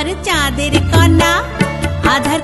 আমার চাঁদের কন্যা আধার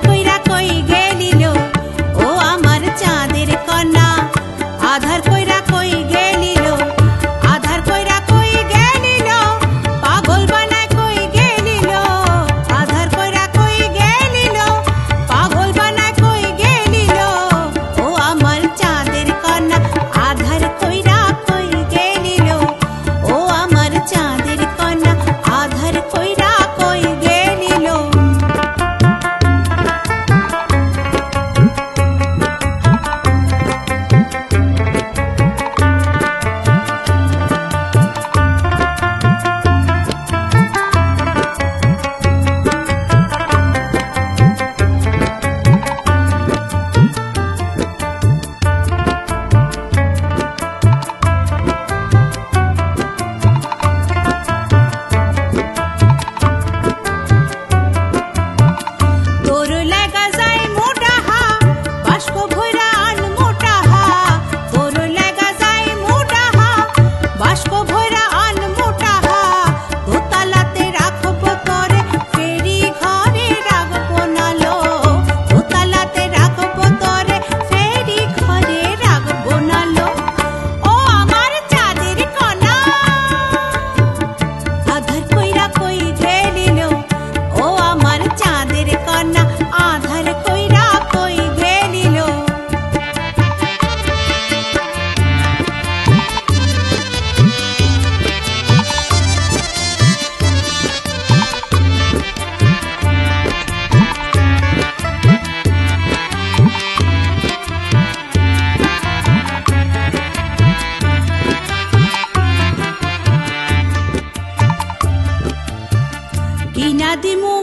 último